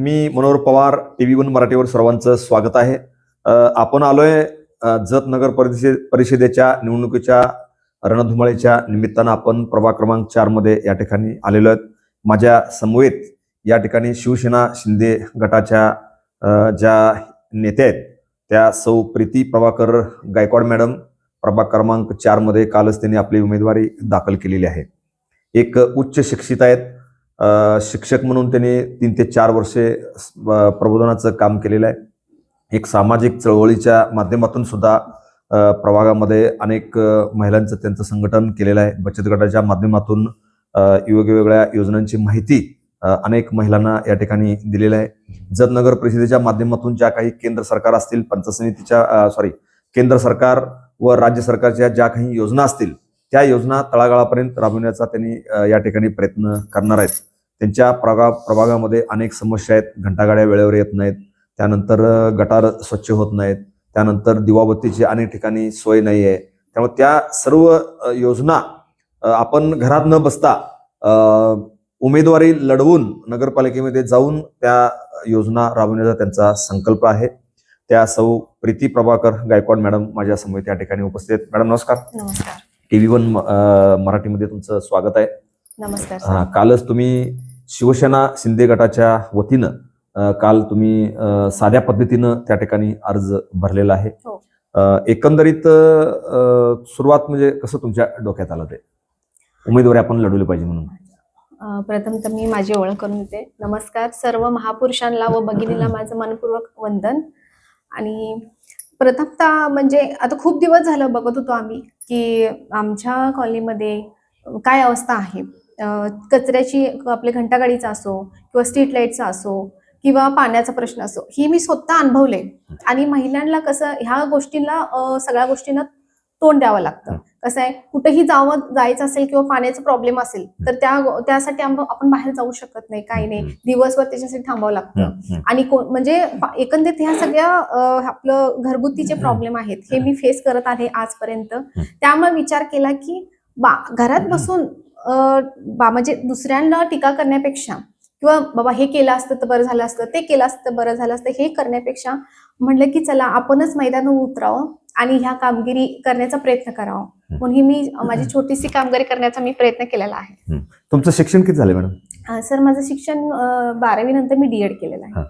मी Manohar Pawar T V one मराठीवर सर्वांचं स्वागत आहे. आपण आलोय जत नगर परिषदे परिषदेच्या निवडणुकीच्या रणधुमाळीच्या निमित्तानं आपण प्रभाग क्रमांक चारमध्ये या ठिकाणी आलेलो आहेत. माझ्या समवेत या ठिकाणी शिवसेना शिंदे गटाच्या ज्या नेत्या आहेत त्या सौ प्रीती प्रभाकर गायकवाड मॅडम प्रभाग क्रमांक चारमध्ये कालच त्यांनी आपली उमेदवारी दाखल केलेली आहे. एक उच्च शिक्षित आहेत शिक्षक म्हणून त्यांनी तीन ते चार वर्षे प्रबोधनाचं काम केलेलं आहे. एक सामाजिक चळवळीच्या माध्यमातून सुद्धा प्रभागामध्ये अनेक महिलांचं त्यांचं संघटन केलेलं आहे. बचत गटाच्या माध्यमातून वेगवेगळ्या योजनांची माहिती अनेक महिलांना या ठिकाणी दिलेलं आहे. जत नगर परिषदेच्या माध्यमातून ज्या काही केंद्र सरकार असतील पंचसमितीच्या समितीच्या सॉरी केंद्र सरकार व राज्य सरकारच्या ज्या काही योजना असतील त्या योजना तळागाळापर्यंत राबविण्याचा त्यांनी या ठिकाणी प्रयत्न करणार आहेत. त्यांच्या प्रगा प्रभागामध्ये अनेक समस्या आहेत. घंटागाड्या वेळेवर येत नाहीत. त्यानंतर गटार स्वच्छ होत नाहीत. त्यानंतर दिवाबत्तीची अनेक ठिकाणी सोय नाही आहे. त्यामुळे त्या सर्व योजना आपण घरात न बसता उमेदवारी लढवून नगरपालिकेमध्ये जाऊन त्या योजना राबवण्याचा त्यांचा संकल्प आहे. त्या सौ प्रीती प्रभाकर गायकवाड मॅडम माझ्यासमोर त्या ठिकाणी उपस्थित आहेत. मॅडम नमस्कार. नमस्कार. टीव्ही वन मराठीमध्ये तुमचं स्वागत आहे. नमस्कार. कालच तुम्ही शिवसेना शिंदे गटाच्या वतीनं काल तुम्ही साध्या पद्धतीनं त्या ठिकाणी अर्ज भरलेला आहे. हो. एकंदरीत सुरुवात म्हणजे कसं तुमच्या डोक्यात आलं ते? उमेदवारी आपण लढवली पाहिजे म्हणून. प्रथम तर मी माझी ओळख करून देते. नमस्कार. सर्व महापुरुषांना व भगिनीला माझं मनपूर्वक वंदन. आणि प्रथमतः म्हणजे आता खूप दिवस झालं बघत होतो आम्ही की आमच्या कॉलनीमध्ये काय अवस्था आहे. कचऱ्याची आपले घंटागाडीचा असो किंवा स्ट्रीट लाईटचा असो किंवा पाण्याचा प्रश्न असो ही मी स्वतः अनुभवले. आणि महिलांना कसं ह्या गोष्टींना सगळ्या गोष्टींना तोंड द्यावं लागतं. कसं आहे कुठेही जावं जायचं असेल किंवा पाण्याचा प्रॉब्लेम असेल तर त्या त्यासाठी आपण बाहेर जाऊ शकत नाही काही नाही. दिवसभर त्याच्यासाठी थांबावं लागतं. आणि म्हणजे एकंदरीत ह्या सगळ्या आपलं घरगुतीचे प्रॉब्लेम आहेत हे मी फेस करत आहे आजपर्यंत. त्यामुळे विचार केला की बा घरात बसून बा म्हणजे दुसऱ्यांना टीका करण्यापेक्षा किंवा बाबा हे केलं असतं तर बरं झालं असतं ते केलं असतं तर बरं झालं असतं हे करण्यापेक्षा म्हणलं की चला आपणच मैदानावर उतरावं आणि ह्या कामगिरी करण्याचा प्रयत्न करावा. म्हणून ही मी माझी छोटीशी कामगिरी करण्याचा मी प्रयत्न केलेला आहे. तुमचं शिक्षण किती झालं मॅडम? सर माझं शिक्षण बारावी नंतर मी डीएड केलेलं आहे.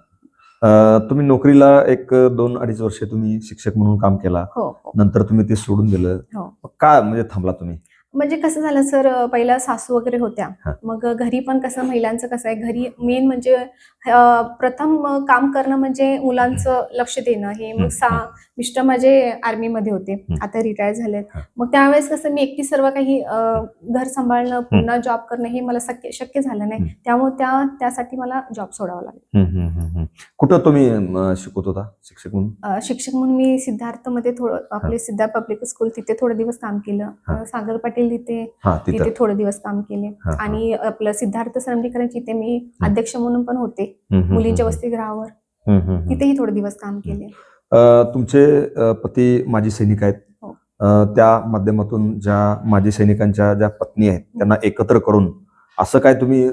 तुम्ही नोकरीला एक दोन अडीच वर्ष तुम्ही शिक्षक म्हणून काम केला. हो हो. नंतर तुम्ही ते सोडून दिलं. हो. का म्हणजे थांबला तुम्ही? म्हणजे कसं झालं सर पहिला सासू वगैरे होत्या. मग घरी पण कसं महिलांचं कसं आहे घरी मेन म्हणजे प्रथम काम करणं म्हणजे मुलांचं लक्ष देणं. हे मग सा मिस्टर माझे आर्मीमध्ये होते. आता रिटायर झालेत. मग त्यावेळेस कसं मी एकटी सर्व काही घर सांभाळणं पुन्हा जॉब करणं हे मला शक्य शक्य झालं नाही. त्यामुळे त्या त्यासाठी मला जॉब सोडावा लागला. कुठं तुम्ही शिकवत होता शिक्षक म्हणून? शिक्षक म्हणून मी सिद्धार्थमध्ये थोडं आपले सिद्धार्थ पब्लिक स्कूल तिथे थोडे दिवस काम केलं. सागर पाटील तिथे हा तिथं तिथे थोडे दिवस काम केले हा, हा. आणि आपलं सिद्धार्थ सरंडीकरांची इथे मी. अध्यक्ष म्हणून पण होते मुलींच्या. वसतिगृहावर. तिथेही थोडे दिवस काम केले तुमचे पती माजी सैनिक आहेत हो. त्या माध्यमातून ज्या माजी सैनिकांच्या ज्या पत्नी आहेत त्यांना एकत्र करून असं काय तुम्ही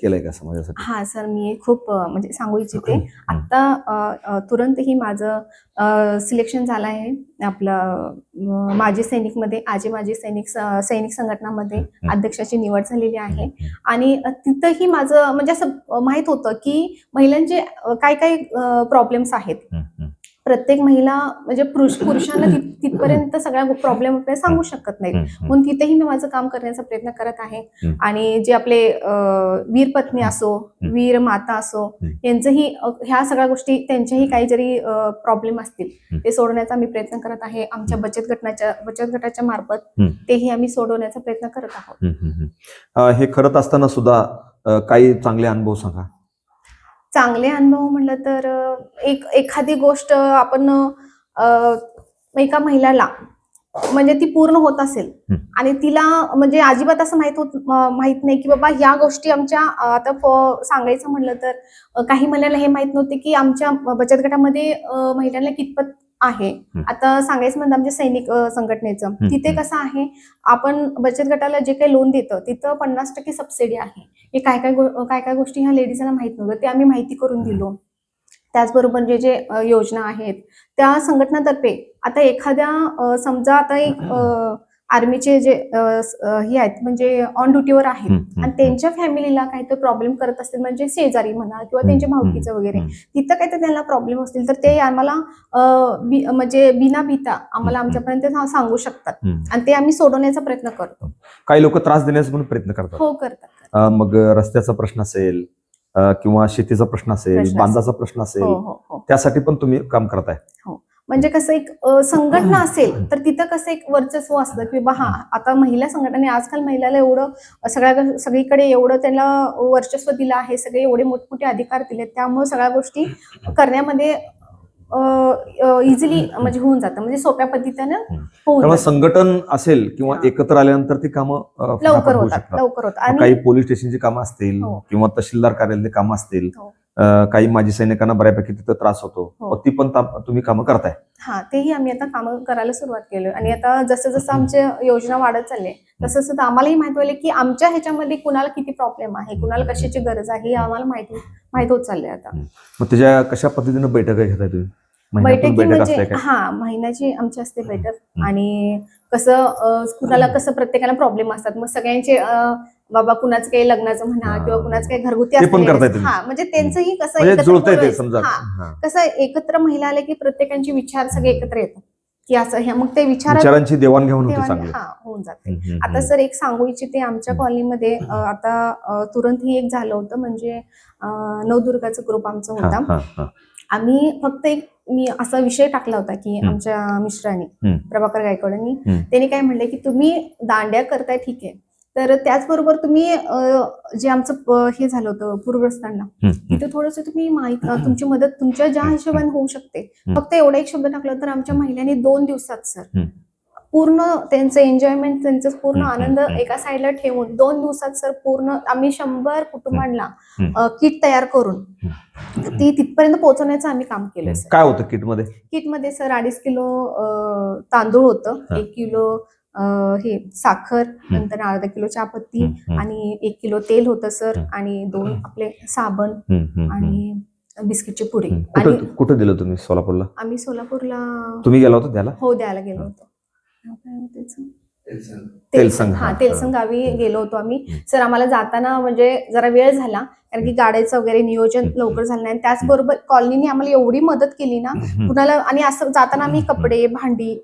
केलंय का समाजासाठी हा सर मी खूप म्हणजे सांगू इच्छिते. आता तुरंतही माझं सिलेक्शन झालं आहे आपलं माजी सैनिकमध्ये आजी माजी सैनिक सैनिक संघटनामध्ये. अध्यक्षाची निवड झालेली आहे आणि तिथंही माझं म्हणजे असं माहीत होतं की महिलांचे काय काय प्रॉब्लेम्स आहेत. प्रत्येक महिला म्हणजे पुरुष पुरुषांना तिथपर्यंत सगळ्या प्रॉब्लेम आपल्याला सांगू शकत नाहीत. म्हणून तिथेही मी माझं काम करण्याचा प्रयत्न करत आहे. आणि जे आपले वीर पत्नी असो. वीर माता असो. यांचंही ह्या सगळ्या गोष्टी त्यांच्याही काही जरी प्रॉब्लेम असतील. ते सोडवण्याचा मी प्रयत्न करत आहे आमच्या बचत गटाच्या बचत गटाच्या मार्फत. तेही आम्ही सोडवण्याचा प्रयत्न करत आहोत हे करत असताना सुद्धा काही चांगले अनुभव सांगा चांगले अनुभव म्हणलं तर एक एखादी गोष्ट आपण एका महिलाला म्हणजे ती पूर्ण होत असेल. आणि तिला म्हणजे अजिबात असं माहीत होत माहीत नाही की बाबा ह्या गोष्टी आमच्या आता सांगायचं म्हणलं तर काही महिलांना हे माहीत नव्हते की आमच्या बचत गटामध्ये महिलांना कितपत आहे. आता सांगायचं म्हणजे आमच्या सैनिक संघटनेचं तिथे. कसं आहे आपण बचत गटाला जे काही लोन देतं तिथं पन्नास टक्के सबसिडी आहे. हे काय काय काय काय गोष्टी ह्या लेडीजला माहीत नव्हतं ते आम्ही माहिती करून दिलो. त्याचबरोबर जे जे योजना आहेत त्या संघटनातर्फे आता एखाद्या समजा आता एक आर्मीचे जे हे आहेत म्हणजे ऑन ड्युटीवर आहेत. आणि त्यांच्या फॅमिलीला काहीतरी प्रॉब्लेम करत असतील म्हणजे शेजारी म्हणा किंवा त्यांच्या भावकीचं वगैरे. तिथं काहीतरी त्यांना प्रॉब्लेम असतील तर ते आम्हाला म्हणजे बिना भीता आम्हाला. आमच्यापर्यंत सांगू शकतात. आणि ते आम्ही सोडवण्याचा प्रयत्न करतो. काही लोक त्रास देण्याचा पण प्रयत्न करतात. हो करतात मग रस्त्याचा प्रश्न असेल किंवा शेतीचा प्रश्न असेल बांधाचा प्रश्न हो असेल हो हो. त्यासाठी पण तुम्ही काम करताय. म्हणजे कसं एक संघटना असेल तर तिथं कसं एक वर्चस्व असतं की बा हा आता महिला संघटना आजकाल महिलाला एवढं सगळ्या सगळीकडे एवढं त्यांना वर्चस्व दिलं आहे सगळे एवढे मोठमोठे अधिकार दिलेत त्यामुळे सगळ्या गोष्टी करण्यामध्ये इझिली म्हणजे होऊन जातं म्हणजे सोप्या पद्धतीनं. संघटन असेल किंवा. एकत्र आल्यानंतर ती कामं लवकर होतात. लवकर होतात काही पोलीस स्टेशनची कामं असतील हो. किंवा तहसीलदार कार्यालयाची कामं असतील हो. काही माजी सैनिकांना बऱ्यापैकी तिथं त्रास होतो. हो. ती पण तुम्ही कामं करताय. हा तेही आम्ही आता कामं करायला सुरुवात केली आणि आता जसं जसं आमच्या योजना वाढत चालले तसं तसं आम्हालाही माहीत व्हायला की आमच्या ह्याच्यामध्ये कुणाला किती प्रॉब्लेम आहे? कुणाला कशाची गरज आहे? हे आम्हाला माहिती माहीत होत चाललंय आता. मग त्याच्या कशा पद्धतीनं बैठका घेताय तुम्ही? बैठकी म्हणजे हा महिन्याची आमची असते बैठक. आणि कसं कुणाला कसं प्रत्येकाला प्रॉब्लेम असतात. मग सगळ्यांचे बाबा कुणाचं काही लग्नाचं म्हणा हा. किंवा कुणाचं काही घरगुती. हा म्हणजे त्यांचंही कसं म्हणजे हा. हा. कसं एकत्र महिला आले की प्रत्येकांचे विचार सगळे एकत्र येतात की असं ह्या मग ते विचार विचारांची देवाणघेवाण हा होऊन जाते आता. सर एक सांगू इच्छिते आमच्या. कॉलनीमध्ये आता तुरंत ही एक झालं होतं म्हणजे नवदुर्गाचा ग्रुप आमचा हा, होता हा, हा. आम्ही फक्त एक मी असा विषय टाकला होता की. आमच्या हम्म. प्रभाकर गायकवाडांनी. त्यांनी काय म्हणले की तुम्ही दांड्या करताय ठीक आहे तर त्याचबरोबर तुम्ही जे आमचं हे झालं होतं पूरग्रस्तांना. तिथे थोडंसं तुम्ही माहिती तुमची मदत तुमच्या ज्या हिशोबाने होऊ शकते. फक्त एवढा एक शब्द टाकला तर आमच्या महिलांनी दोन दिवसात सर. पूर्ण त्यांचं एन्जॉयमेंट त्यांचं पूर्ण आनंद. एका साईडला ठेवून दोन दिवसात सर पूर्ण आम्ही शंभर कुटुंबांना किट तयार करून ती तिथपर्यंत पोहोचवण्याचं आम्ही काम केलं सर काय होतं किटमध्ये किटमध्ये सर अडीच किलो तांदूळ होतं. एक किलो हे साखर नंतर अर्धा किलो चहापत्ती आणि एक किलो तेल होतं सर. आणि दोन आपले साबण. आणि बिस्किटची पुडी हम्म. आणि कुठं दिलं तुम्ही सोलापूरला? आम्ही सोलापूरला तुम्ही गेला होता त्याला? हो द्यायला गेलो होतो. नाव काय होतं त्याचं? तेलसंग, तेलसंग हा. तेलसंग गावी गेलो होतो आम्ही. सर आम्हाला जाताना म्हणजे जरा वेळ झाला कारण की गाड्याचं वगैरे नियोजन. लवकर झालं नाही. त्याचबरोबर कॉलनीने आम्हाला एवढी मदत केली ना. कुणाला आणि असं जाताना आम्ही कपडे भांडी.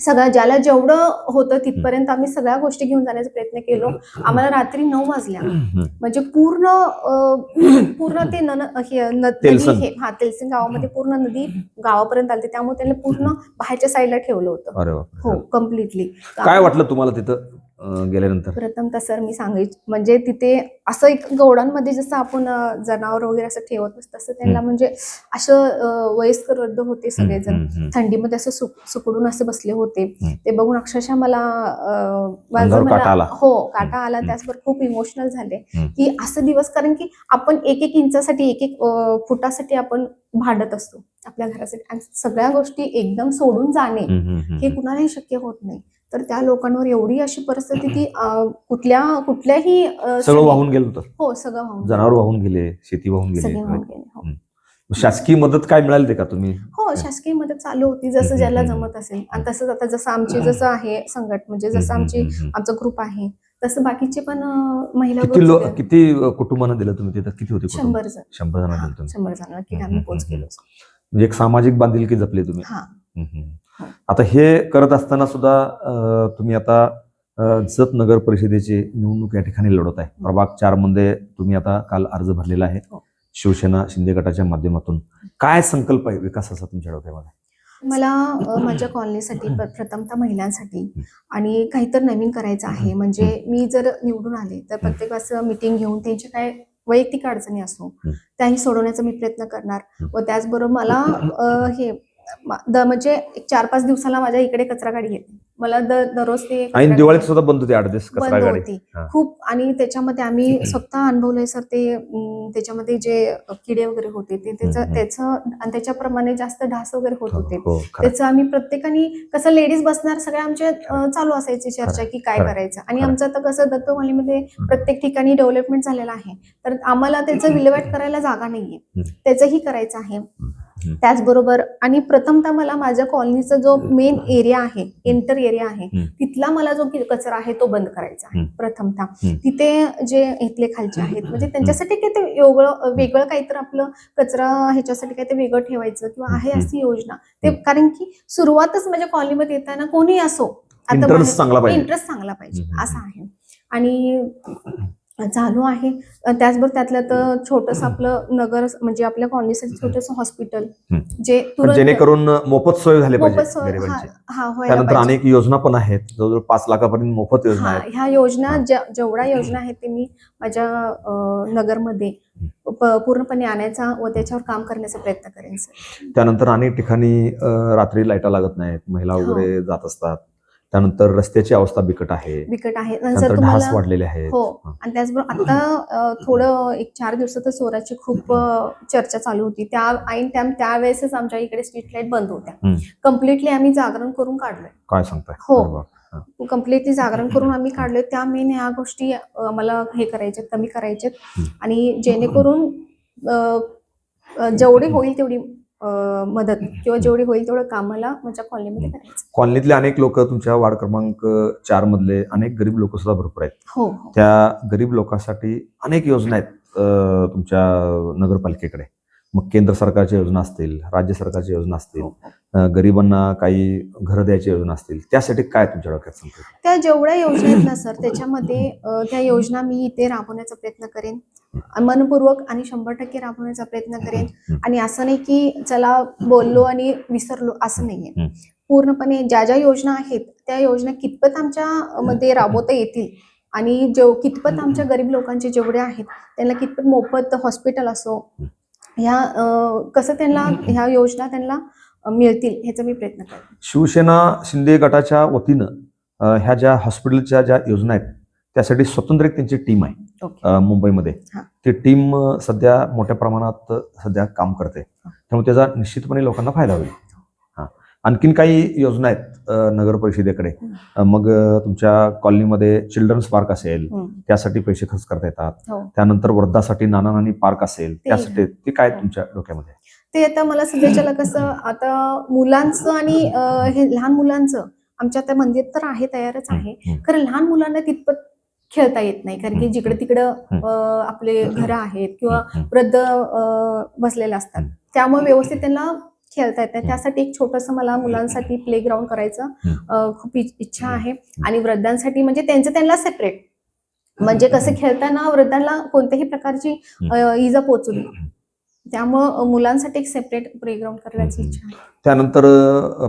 सगळं ज्याला जेवढं होतं तिथपर्यंत आम्ही सगळ्या गोष्टी घेऊन जाण्याचा प्रयत्न केलो. आम्हाला रात्री नऊ वाजल्या. म्हणजे पूर्ण पूर्ण ते नन हे नदी. हे हा तेलसिंग गावामध्ये पूर्ण नदी गावापर्यंत आली त्यामुळे त्यांनी पूर्ण बाहेरच्या साईडला ठेवलं होतं. हो कम्प्लिटली काय वाटलं तुम्हाला तिथं? गेल्यानंतर? प्रथमतः सर मी सांगायची म्हणजे तिथे असं एक गौडांमध्ये जसं आपण जनावर वगैरे असं ठेवत असतं तसं त्यांना म्हणजे असं वयस्कर वृद्ध होते सगळेजण. थंडीमध्ये असं सुक- सुकडून असे बसले होते. ते बघून अक्षरशः मला. हो काटा आला हम्म. त्याचबरोबर खूप इमोशनल झाले. की असं दिवस कारण की आपण एक एक इंचासाठी एक एक फुटासाठी आपण भांडत असतो आपल्या घरासाठी. आणि सगळ्या गोष्टी एकदम सोडून जाणे हे कुणालाही शक्य होत नाही. तर त्या लोकांवर एवढी अशी परिस्थिती ती अं, कुठल्या कुठल्याही सगळं वाहून गेलं होतं. हो सगळं वाहून जनावर वाहून गेले शेती वाहून गेली सगळे वाहून गेले हो. शासकीय मदत काय मिळाली ते का तुम्ही? हो शासकीय मदत चालू होती जसं ज्याला जमत असेल. आणि तसंच आता जसं आमची जसं आहे संघट म्हणजे जसं आमची. आमचा ग्रुप आहे तसं बाकीचे पण महिला किती. किती कुटुंबांना दिलं तुम्ही तिथं? किती होते शंभर जण. शंभर जणांना शंभर जण नक्की हम्म, आम्ही पोच केलो म्हणजे एक सामाजिक बांधिलकी जपली तुम्ही. आता हे करत असताना सुद्धा तुम्ही आता जत नगर परिषदेची निवडणूक या ठिकाणी लढवत आहे. प्रभाग चारमध्ये तुम्ही आता काल अर्ज भरलेला आहे. हो. शिवसेना शिंदे गटाच्या माध्यमातून. काय संकल्प आहे विकासाचा तुमच्या डोक्यामध्ये? मला माझ्या कॉलनीसाठी प्रथमतः महिलांसाठी आणि काहीतरी नवीन करायचं आहे. म्हणजे मी जर निवडून आले तर प्रत्येक असं मिटिंग घेऊन त्यांच्या काय वैयक्तिक अडचणी असो. त्याही सोडवण्याचा मी प्रयत्न करणार. व त्याचबरोबर मला हे द- म्हणजे एक चार पाच दिवसाला माझ्या इकडे कचरा गाडी येते. मला दररोज ते आणि दिवाळीत सुद्धा बंद होते आठ दिवस कचरा बंद गाडी. होती. हा. खूप आणि त्याच्यामध्ये आम्ही स्वतः अनुभवलंय सर ते त्याच्यामध्ये जे किडे वगैरे होते ते त्याचं आणि त्याच्याप्रमाणे जास्त ढास वगैरे होत होते. हो. त्याचं आम्ही प्रत्येकाने कसं लेडीज बसणार सगळ्या आमच्या चालू असायची चर्चा की काय करायचं. आणि. आमचं आता कसं दत्तवालीमध्ये प्रत्येक ठिकाणी डेव्हलपमेंट झालेलं आहे. तर आम्हाला त्याचं विल्हेवाट करायला जागा नाहीये. त्याचंही करायचं आहे. त्याचबरोबर आणि प्रथमतः मला माझ्या कॉलनीचा जो मेन एरिया आहे एंटर एरिया आहे. तिथला मला जो कचरा आहे तो बंद करायचा आहे. प्रथमतः. तिथे जे इथले खालचे आहेत म्हणजे त्यांच्यासाठी काही ते वेगळं वेगळं काहीतरी आपलं कचरा ह्याच्यासाठी काही ते वेगळं ठेवायचं किंवा आहे. अशी योजना. ते कारण की सुरुवातच माझ्या कॉलनीमध्ये येताना कोणी असो. पाहिजे. इंटरेस्ट चांगला पाहिजे. असं आहे. आणि चालू आहे. त्याचबरोबर त्यातलं तर छोटस आपलं नगर म्हणजे आपल्या कॉलनीसाठी छोटस हॉस्पिटल. जे जेणेकरून मोफत सोय झाली पाहिजे त्यानंतर. अनेक योजना पण आहेत. जवळजवळ पाच लाखापर्यंत मोफत योजना ह्या योजना जेवढ्या योजना आहेत ते मी माझ्या नगरमध्ये पूर्णपणे आणायचा व त्याच्यावर काम करण्याचा प्रयत्न करेन सर. त्यानंतर अनेक ठिकाणी रात्री लाईटा लागत नाहीत. महिला. वगैरे जात असतात. त्यानंतर रस्त्याची अवस्था बिकट आहे. बिकट आहे. नंतर ढास वाढलेले आहेत. हो. आणि त्याचबरोबर आता थोडं एक चार दिवसात चोराची खूप चर्चा चालू होती. त्या ऐन त्या त्यावेळेसच आमच्या इकडे स्ट्रीट लाइट बंद होत्या. कम्प्लिटली आम्ही जागरण करून काढलोय. काय सांगताय? हो. कम्प्लिटली जागरण करून आम्ही काढलोय. त्या मेन ह्या गोष्टी आम्हाला हे करायचे कमी करायचे हम्म. आणि जेणेकरून जेवढी होईल तेवढी मदत किंवा जेवढी होईल तेवढं काम मला माझ्या कॉलनीमध्ये करायचं. कॉलनीतले अनेक लोक तुमच्या वार्ड क्रमांक चार मधले अनेक गरीब लोक सुद्धा भरपूर आहेत. हो हो. त्या गरीब लोकांसाठी अनेक योजना आहेत अं, तुमच्या नगरपालिकेकडे. मग केंद्र सरकारच्या योजना असतील राज्य सरकारच्या योजना असतील गरिबांना काही घरं द्यायची योजना असतील त्यासाठी काय तुमच्या डोक्यात संकल्प? त्या जेवढ्या योजना आहेत ना सर त्याच्यामध्ये त्या योजना मी इथे राबवण्याचा प्रयत्न करेन. मनपूर्वक आणि शंभर टक्के राबवण्याचा प्रयत्न करेन. आणि असं नाही की चला बोललो आणि विसरलो असं नाहीये. पूर्णपणे ज्या ज्या योजना आहेत त्या योजना कितपत आमच्या मध्ये राबवता येतील आणि जेव कितपत आमच्या गरीब लोकांचे जेवढे आहेत त्यांना कितपत मोफत हॉस्पिटल असो ह्या कसं त्यांना ह्या योजना त्यांना मिळतील ह्याचा मी प्रयत्न करेन शिवसेना शिंदे गटाच्या वतीनं ह्या ज्या हॉस्पिटलच्या ज्या योजना आहेत त्यासाठी स्वतंत्र एक त्यांची टीम आहे मुंबईमध्ये. ती टीम सध्या मोठ्या प्रमाणात सध्या काम करते. त्यामुळे त्याचा निश्चितपणे लोकांना फायदा होईल. हा. आणखीन काही योजना आहेत नगर परिषदेकडे मग तुमच्या कॉलनीमध्ये चिल्ड्रन्स पार्क असेल. त्यासाठी पैसे खर्च करता येतात हो त्यानंतर वृद्धासाठी नाना नानी पार्क असेल त्यासाठी ते काय हो. तुमच्या डोक्यामध्ये? ते आता मला सध्याच्याला कसं आता मुलांचं आणि हे लहान मुलांचं आमच्या आता मंदिर तर आहे तयारच आहे. खरं लहान मुलांना तितपत खेळता येत नाही कारण की. जिकडे तिकडं आपले घरं आहेत किंवा. वृद्ध बसलेले असतात. त्यामुळे व्यवस्थित त्यांना खेळता येत. नाही हम्म. त्यासाठी एक छोटस मला मुलांसाठी प्ले ग्राउंड करायचं खूप इच- इच्छा आहे. आणि वृद्धांसाठी म्हणजे त्यांचं त्यांना सेपरेट म्हणजे कसं खेळताना वृद्धांना कोणत्याही प्रकारची इजा पोचू नये. त्यामुळं मुलांसाठी एक सेपरेट प्लेग्राऊंड करण्याची. इच्छा आहे. त्यानंतर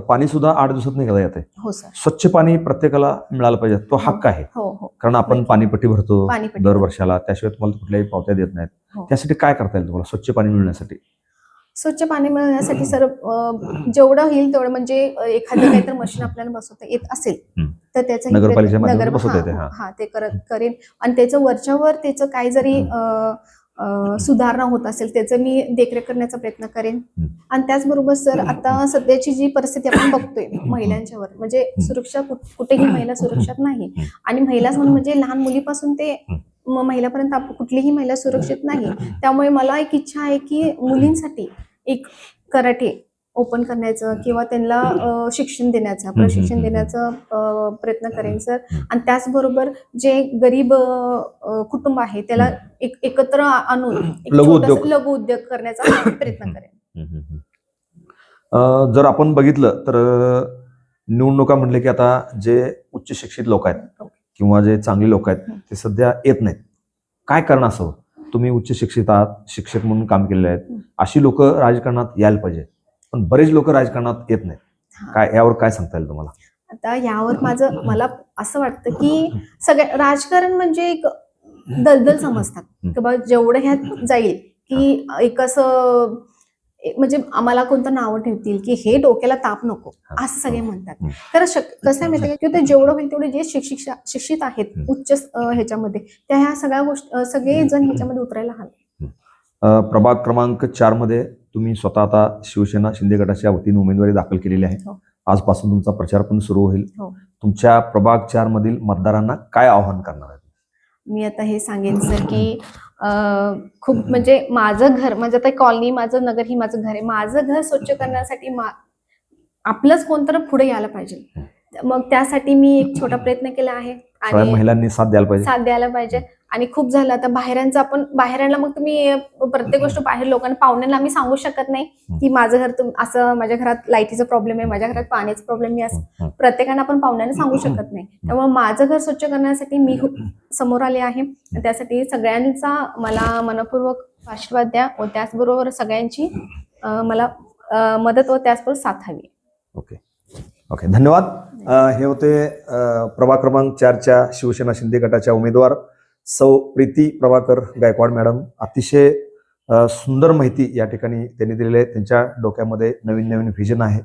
पाणी सुद्धा आठ दिवसात निघालं येते हो सर. स्वच्छ पाणी प्रत्येकाला मिळालं पाहिजे. तो हक्क आहे. हो हो. कारण आपण. पाणीपट्टी भरतो दर वर्षाला त्याशिवाय तुम्हाला कुठल्याही पावत्या देत नाहीत. हो. त्यासाठी काय करता येईल तुम्हाला? स्वच्छ पाणी मिळण्यासाठी? स्वच्छ पाणी मिळण्यासाठी सर जेवढं होईल तेवढं म्हणजे एखादं काहीतरी मशीन आपल्याला बसवता येत असेल. तर त्याचं नगर- हा, ते करत करेन. आणि त्याचं वरच्यावर त्याचं काही जरी सुधारणा होत असेल त्याचं मी देखरेख करण्याचा प्रयत्न करेन. आणि त्याचबरोबर सर आता सध्याची जी परिस्थिती आपण बघतोय महिलांच्यावर म्हणजे सुरक्षा कुठ- कुठेही महिला सुरक्षित नाही. आणि महिला म्हणून म्हणजे लहान मुलीपासून ते महिलापर्यंत आप- कुठलीही महिला सुरक्षित नाही. त्यामुळे मला एक इच्छा आहे की मुलींसाठी एक कराटे ओपन करण्याचं किंवा त्यांना शिक्षण देण्याचं प्रशिक्षण देण्याचं प्रयत्न करेन सर. आणि त्याचबरोबर जे गरीब कुटुंब आहे त्याला एक एकत्र आणून एक लघु उद्योग. लघु उद्योग करण्याचा प्रयत्न करेन. जर आपण बघितलं तर निवडणुका म्हणले की आता जे उच्च शिक्षित लोक आहेत किंवा जे चांगली लोक आहेत. ते सध्या येत नाहीत. काय कारण असावं तुम्ही उच्च शिक्षित आहात शिक्षक म्हणून काम केलेले आहेत. अशी लोक राजकारणात यायला पाहिजे. पण बरेच लोक राजकारणात येत नाहीत. काय यावर काय सांगता येईल तुम्हाला? आता यावर माझं मला असं वाटतं की सगळ्या राजकारण म्हणजे एक दलदल समजतात. की बा जेवढं ह्यात जाईल की एक असं म्हणजे आम्हाला कोणतं नावं ठेवतील की हे डोक्याला ताप नको. असं सगळे म्हणतात. शक कसं आहे माहिती की? ते जेवढं होईल तेवढे जे शिक्षित शिक्षित आहेत. उच्च ह्याच्यामध्ये त्या ह्या सगळ्या गोष्टी सगळे जण ह्याच्यामध्ये उतरायला हवे. प्रभाग क्रमांक चारमध्ये तुम्ही स्वतः आता शिवसेना शिंदे गटाच्या वतीने उमेदवारी दाखल केलेली आहे. हो. आजपासून तुमचा प्रचार पण सुरू होईल. हो. तुमच्या प्रभाग चार मधील मतदारांना काय आव्हान करणार आहे मी आता हे सांगेन सर की खूप म्हणजे माझं घर म्हणजे आता कॉलनी माझं नगर ही माझं घर आहे. माझं घर स्वच्छ करण्यासाठी मा आपलंच कोणतं पुढे यायला पाहिजे. मग त्यासाठी मी एक छोटा प्रयत्न केला आहे. आणि महिलांनी साथ द्यायला पाहिजे. साथ द्यायला पाहिजे. आणि खूप झालं आता बाहेरांचं आपण बाहेरांना मग तुम्ही प्रत्येक गोष्ट बाहेर लोकांना पाहुण्यांना आम्ही सांगू शकत नाही की माझं घर असं माझ्या घरात लाईटीचा प्रॉब्लेम आहे माझ्या घरात पाण्याचा प्रॉब्लेम आहे असं. प्रत्येकानं आपण पाहुण्यांना सांगू शकत नाही. त्यामुळे माझं घर स्वच्छ करण्यासाठी मी समोर आले आहे. त्यासाठी सगळ्यांचा मला मनपूर्वक आशीर्वाद द्या व त्याचबरोबर सगळ्यांची मला मदत व त्याचबरोबर साथ हवी ओके. ओके धन्यवाद. हे होते प्रभाग क्रमांक चारच्या शिवसेना शिंदे गटाच्या उमेदवार सौ प्रीती प्रभाकर गायकवाड मॅडम. अतिशय सुंदर माहिती या ठिकाणी त्यांनी दिलेली आहे. त्यांच्या डोक्यामध्ये नवीन नवीन व्हिजन आहे.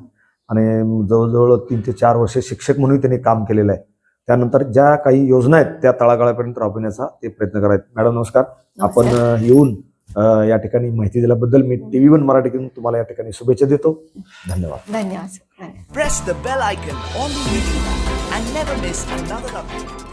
आणि जवळजवळ तीन ते चार वर्ष शिक्षक म्हणून त्यांनी काम केलेलं आहे. त्यानंतर ज्या काही योजना आहेत त्या तळागाळापर्यंत राबविण्याचा ते प्रयत्न करायत मॅडम नमस्कार. आपण येऊन या ठिकाणी माहिती दिल्याबद्दल मी टीव्ही वन मराठीतून तुम्हाला या ठिकाणी शुभेच्छा देतो. धन्यवाद. धन्यवाद. सर धन्यवाद Press the bell icon on the YouTube app and never miss another update.